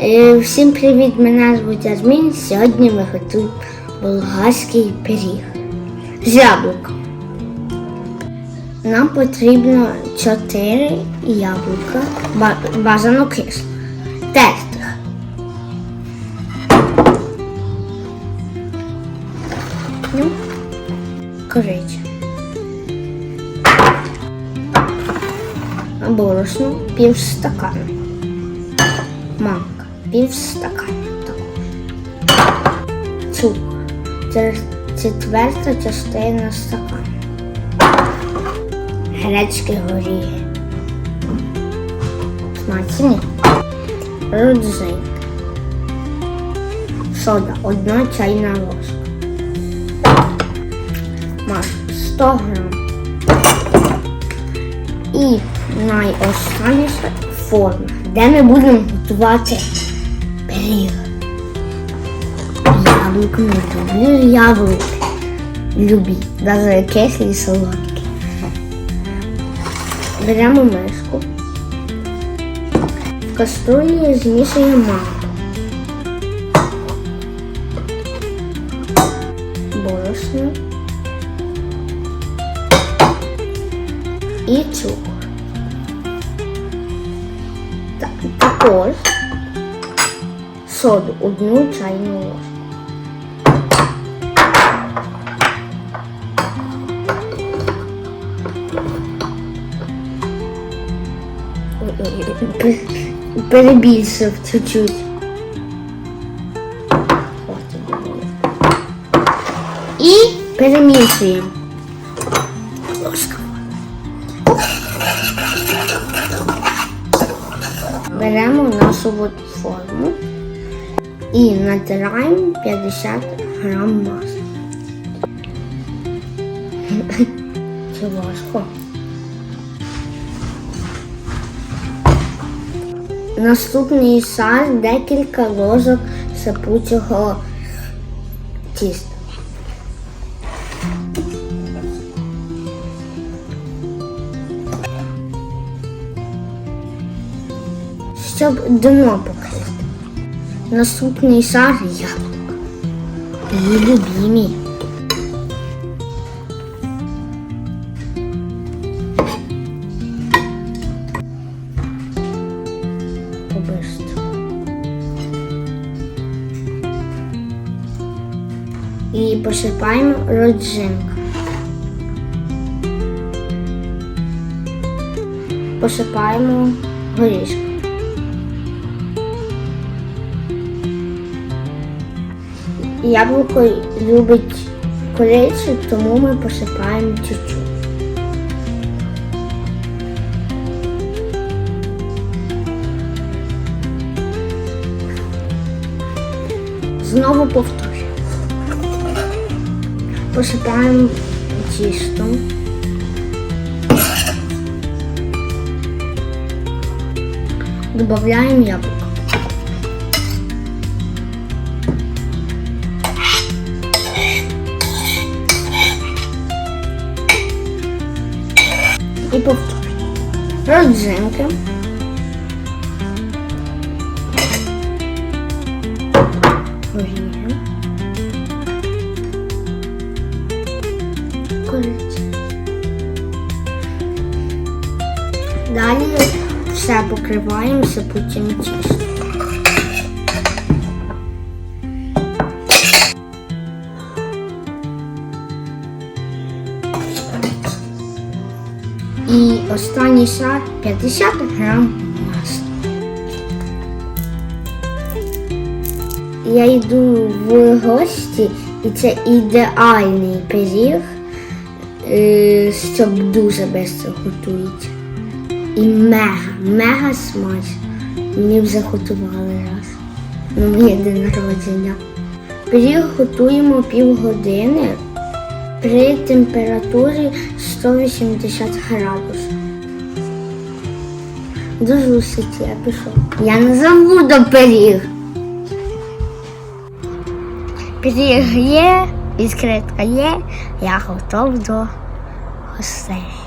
Е, Всім привіт! Мене звуть Yazmin. Сьогодні ми готуємо болгарський пиріг з яблуком. Нам потрібно 4 яблука, бажано кисло. Ну, коричневе. Борошно пів стакана. Манка пів стакана також. Цукор. Це четверта частина стакана. Грецькі горіхи. Смачні. Родзинки. Сода. Одна чайна ложка. Масло 100 грам. І найостанніша форма, де ми будемо готувати пиріг. Яблук не люблю яблук. Любі, навіть кислі і солодкі. Беремо миску. В каструлі змішуємо манку. Борошно. І цукор. Та- Також соду одну чайну ложку. Перебільшив чуть-чуть. І перемішуємо. Беремо нашу форму і натираємо 50 грам масла. Це важко. Наступний шар декілька ложок сипучого тіста. щоб дно покрити. Наступний шар яблук. І любімі. Побисто. І посипаємо родзинку. Посипаємо горішку. Яблуко любить корицю, тому ми посипаємо чуть-чуть. Знову повторюємо. Посипаємо тістом. Добавляємо яблуко. І повторюй. Родзинки. Горіхи. Далі все покриваємо сипучим тістом. І останній шар 50 грам масла. Я йду в гості, і це ідеальний пиріг, е, щоб дуже швидко готується. І мега, мега смачно. Мені вже готували раз. На моє день народження. Пиріг готуємо півгодини при температурі 180 градусів. До зустрічі я пішов. Я не забуду пиріг. Пиріг є, відкритка є, я готов до гостей.